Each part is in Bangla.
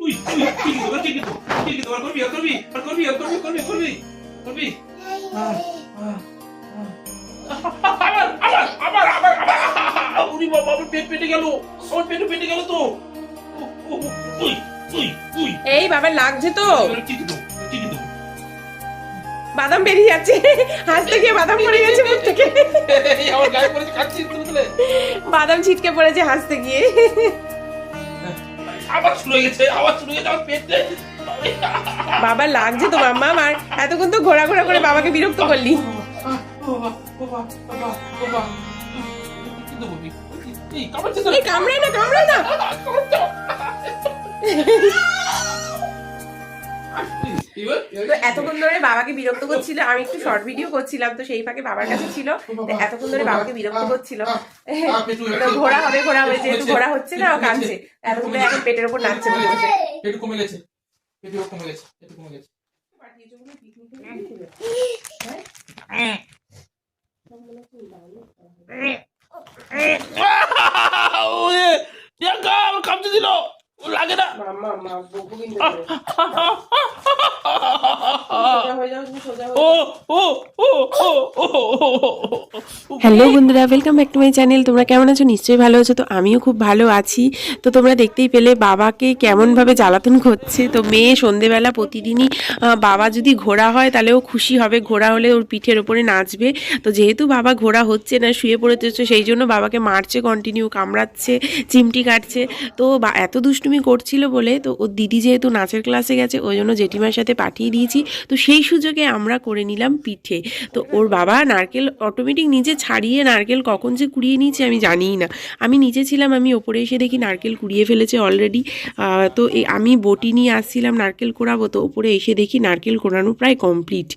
উই উই ঠিক ঠিক ঠিক করবি আর করবি আর করবি আর করবি করবি করবি করবি। আবার আবার আবার আবার আবার উরি বাবা পেট পেটে গেল আমার পেটে পেটে গেল তো উই উই উই এই বাবা লাগছে তো টিকি দাও টিকি বাদাম বেরিয়ে যাচ্ছে হাসতে গিয়ে বাদাম পড়ে গেছে মুখ থেকে বাদাম ছিটকে পড়েছে হাসতে গিয়ে আবার শুরু হয়ে গেছে আবার শুরু হয়ে গেছে পেটে বাবা লাগছে তো মাম্মা আমার এতক্ষণ তো ঘোরা ঘোরা করে বাবাকে বিরক্ত করলি। কামড়ায় না কামড়ায় না। তো এতক্ষণ ধরে বাবাকে বিরক্ত করছিল আমি একটু শর্ট ভিডিও করছিলাম তো সেই ফাঁকে বাবার কাছে ছিল এতক্ষণ ধরে বাবাকে বিরক্ত করছিল তো ঘোরা হবে ঘোরা হবে যেহেতু ঘোরা হচ্ছে না ও কাঁদছে এতক্ষণ ধরে এখন পেটের উপর নাচছে বসে। কমে গেছে একটু কমে গেছে একটু কমে গেছে কামড়ে দিল লাগে না হয়ে হয়ে হ্যালো বন্ধুরা welcome back to my channel তোমরা কেমন আছো নিশ্চয়ই ভালো আছো তো আমিও খুব ভালো আছি তো তোমরা দেখতেই পেলে বাবাকে কেমনভাবে জ্বালাতন করছে তো মেয়ে সন্ধেবেলা প্রতিদিনই বাবা যদি ঘোড়া হয় তাহলে ও খুশি হবে ঘোড়া হলে ওর পিঠের ওপরে নাচবে তো যেহেতু বাবা ঘোড়া হচ্ছে না শুয়ে পড়েছে সেই জন্য বাবাকে মারছে কন্টিনিউ কামড়াচ্ছে চিমটি কাটছে তো বা- এত দুষ্টুমি করছিল বলে, তো ওর দিদি যেহেতু নাচের ক্লাসে গেছে, ওই জন্য জেঠিমার সাথে পাঠিয়ে দিয়েছি। তো সেই সুযোগে আমরা করে নিলাম পিঠে। তো ওর বাবা নারকেল অটোমেটিক নিচে ছাড়িয়ে নারকেল কখন যে কুড়িয়ে নিয়েছে আমি জানিই না। আমি নিচে ছিলাম, আমি ওপরে এসে দেখি নারকেল কুড়িয়ে ফেলেছে অলরেডি তো আমি বটি নিয়ে আসছিলাম নারকেল কোড়াবো, তো ওপরে এসে দেখি নারকেল কোড়ানো প্রায় কমপ্লিট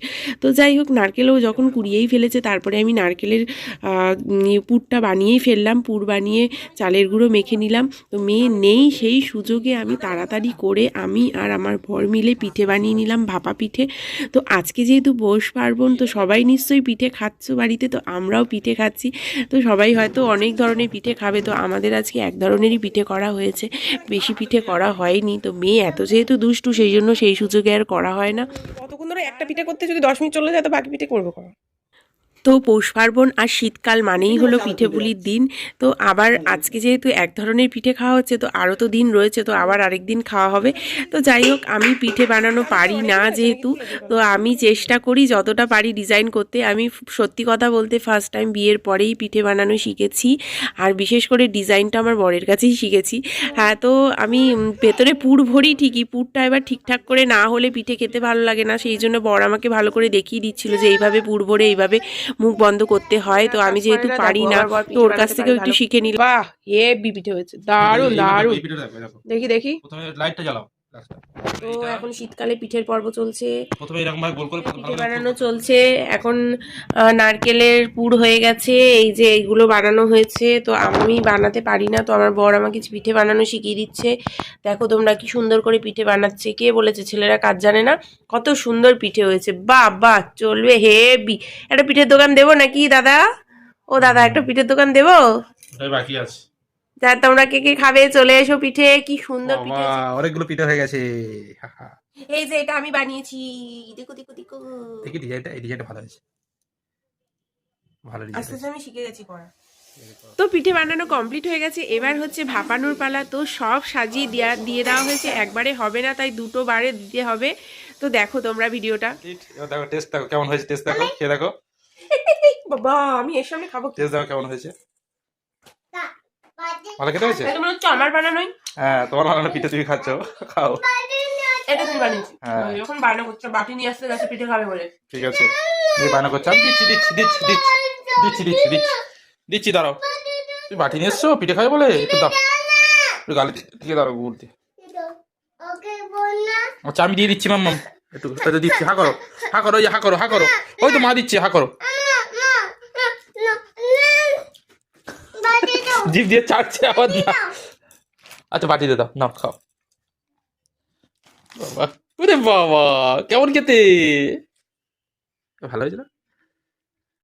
তো যাই হোক, নারকেলও যখন কুড়িয়েই ফেলেছে, তারপরে আমি নারকেলের পুরটা বানিয়েই ফেললাম, পুর বানিয়ে চালের গুঁড়ো মেখে নিলাম। তো মেয়ে নেই, সেই সুযোগে আমি তাড়াতাড়ি করে আমি আর আমার ভর মিলে পিঠে বানিয়ে নিলাম ভাপা পিঠে। তো আজকে যেহেতু পৌষ পার্বণ, তো সবাই নিশ্চয়ই পিঠে খাচ্ছ বাড়িতে, তো আমরাও পিঠে খাচ্ছি। তো সবাই হয়তো অনেক ধরনের পিঠে খাবে, তো আমাদের আজকে এক ধরনেরই পিঠে করা হয়েছে। বেশি পিঠে করা হয়নি, তো মেয়ে এত যেহেতু দুষ্টু, সেই জন্য সেই সুযোগে আর করা হয় না। কতক্ষণ ধরে একটা পিঠে করতে যদি দশ মিনিট চলে যায়, তো বাকি পিঠে করব কখন? তো পৌষ পার্বণ আর শীতকাল মানেই হলো পিঠে পুলির দিন। তো আবার আজকে যেহেতু এক ধরনের পিঠে খাওয়া হচ্ছে তো আরও তো দিন রয়েছে তো আবার আরেক দিন খাওয়া হবে। তো যাই হোক আমি পিঠে বানানো পারি না যেহেতু তো আমি চেষ্টা করি যতটা পারি ডিজাইন করতে। আমি সত্যি কথা বলতে ফার্স্ট টাইম বিয়ের পরেই পিঠে বানানো শিখেছি আর বিশেষ করে ডিজাইনটা আমার বরের কাছেই শিখেছি। হ্যাঁ তো আমি ভেতরে পুর ভরি ঠিকই পুরটা এবার ঠিকঠাক করে না হলে পিঠে খেতে ভালো লাগে না। সেই জন্য বর আমাকে ভালো করে দেখিয়ে দিচ্ছিল যে এইভাবে পুর ভরে এইভাবে মুখ বন্ধ করতে হয় তো আমি যেহেতু পারি না তো ওর কাছ থেকেও একটু শিখে নিলাম বাহ এ বিপিটে হয়েছে দারুণ দারুণ দেখো, দেখো। প্রথমে লাইটটা জ্বালাও। তো এখন শীতকালে পিঠের পর্ব চলছে। প্রথমে এরকম ভাবে গোল করে পিঠে বানানো চলছে। এখন নারকেলের পুর হয়ে গেছে। এই যে এইগুলো বানানো হয়েছে। তো আমি বানাতে পারি না। তো আমার বর আমাকে পিঠে বানানো শিখিয়ে দিচ্ছে। দেখো তোমরা কি সুন্দর করে পিঠে বানাচ্ছে। কে বলেছে? ছেলেরা কাজ জানে না? কত সুন্দর পিঠে হয়েছে। বাহ বাহ চলবে হেবি। একটা পিঠের দোকান দেবো নাকি দাদা? ও দাদা একটা পিঠের দোকান দেবো? বাকি আছে। যা তোমরা কে কে খাবে চলে এসো পিঠে কি সুন্দর পিঠে বাবা, অনেকগুলো পিঠে হয়ে গেছে। এই যে এটা আমি বানিয়েছি। দেখো দেখো দেখো। দেখি ডিজাইনটা এই ডিজাইনটা ভালো হয়েছে। ভালো আস্তে ডিজাইন আস্তে আমি শিখে গেছি করা তো পিঠে বানানো কমপ্লিট হয়ে গেছে। এবার হচ্ছে ভাপানোর পালা। তো সব সাজিয়ে দেওয়া দিয়ে দেওয়া হয়েছে। একবারে হবে না তাই দুটো বারে দিতে হবে। তো দেখো তোমরা ভিডিওটা। দেখো টেস্ট দেখো কেমন হয়েছে টেস্ট দেখো খেয়ে দেখো। বাবা আমি এর সামনে খাব টেস্ট দেখো কেমন হয়েছে। ভালো খেতে হয়েছে? এটা মনে হচ্ছে আমার বানানোই হ্যাঁ। তোমার বানানো পিঠে তুমি খাচ্ছ। খাও। এটা তুমি বানিয়েছি। হ্যাঁ। যখন বায়না করছ বাটি নিয়ে আসতে গেছে পিঠে খাবে বলে। ঠিক আছে। বায়না করছ? আমি দিচ্ছি দিচ্ছি দিচ্ছি দিচ্ছি দিচ্ছি দিচ্ছি দিচ্ছি। দিচ্ছি দাঁড়াও। তুমি বাটি নিয়ে এসছো? পিঠে খাবে বলে? একটু দাও। একটু গালে দিয়ে দাঁড়াও গুড় দিয়ে আচ্ছা আমি দিয়ে দিচ্ছি মাম্মাম। একটু দিচ্ছি। হা করো। হা করো এই হা করো হা করো। ওই তো মা দিচ্ছে হা করো। জিভ দিয়ে চাটছে আবার না। আচ্ছা বাটি দে দাও। নাও খাও। বাবা। ওরে বাবা কেমন খেতে? ভালো হয়েছে না